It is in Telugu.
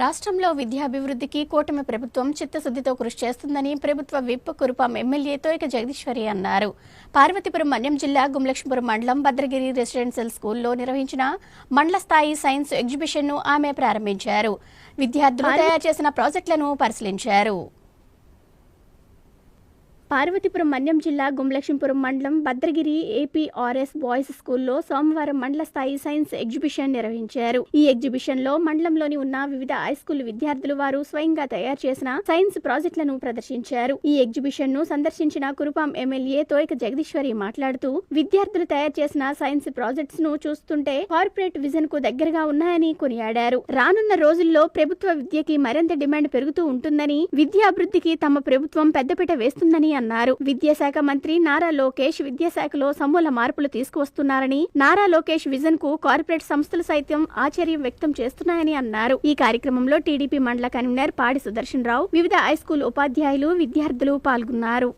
రాష్ట్రంలో విద్యాభివృద్ధికి కూటమి ప్రభుత్వం చిత్తశుద్ధితో కృషి చేస్తుందని ప్రభుత్వ విప్ కురుపాం ఎమ్మెల్యే తోయక జగదీశ్వరి అన్నారు. పార్వతీపురం మన్యం జిల్లా గుమ్లక్ష్మపురం మండలం భద్రగిరి రెసిడెన్షియల్ స్కూల్లో నిర్వహించిన మండల స్థాయి సైన్స్ ఎగ్జిబిషన్ను ఆమె ప్రారంభించారు. విద్యార్థులు తయారు చేసిన ప్రాజెక్టులను పరిశీలించారు. పార్వతీపురం మన్యం జిల్లా గుమలక్ష్మీపురం మండలం భద్రగిరి ఏపీఆర్ఎస్ బాయ్స్ స్కూల్లో సోమవారం మండల స్థాయి సైన్స్ ఎగ్జిబిషన్ నిర్వహించారు. ఈ ఎగ్జిబిషన్లో మండలంలోని ఉన్న వివిధ హై స్కూల్ విద్యార్థులు వారు స్వయంగా తయారు చేసిన సైన్స్ ప్రాజెక్టులను ప్రదర్శించారు. ఈ ఎగ్జిబిషన్ను సందర్శించిన కురుపాం ఎమ్మెల్యే తోయక జగదీశ్వరి మాట్లాడుతూ విద్యార్థులు తయారు చేసిన సైన్స్ ప్రాజెక్ట్స్ను చూస్తుంటే కార్పొరేట్ విజన్కు దగ్గరగా ఉన్నాయని కొనియాడారు. రానున్న రోజుల్లో ప్రభుత్వ విద్యకి మరింత డిమాండ్ పెరుగుతూ ఉంటుందని విద్యాభివృద్ధికి తమ ప్రభుత్వం పెద్దపీట వేస్తుందని అన్నారు. విద్యాశాఖ మంత్రి నారా లోకేష్ విద్యాశాఖలో సమూల మార్పులు తీసుకువస్తున్నారని నారా లోకేష్ విజన్కు కార్పొరేట్ సంస్థలు సైతం ఆశ్చర్యం వ్యక్తం చేస్తున్నాయని అన్నారు. ఈ కార్యక్రమంలో టీడీపీ మండల కన్వీనర్ పాడి సుదర్శన్ రావు వివిధ హైస్కూల్ ఉపాధ్యాయులు విద్యార్థులు పాల్గొన్నారు.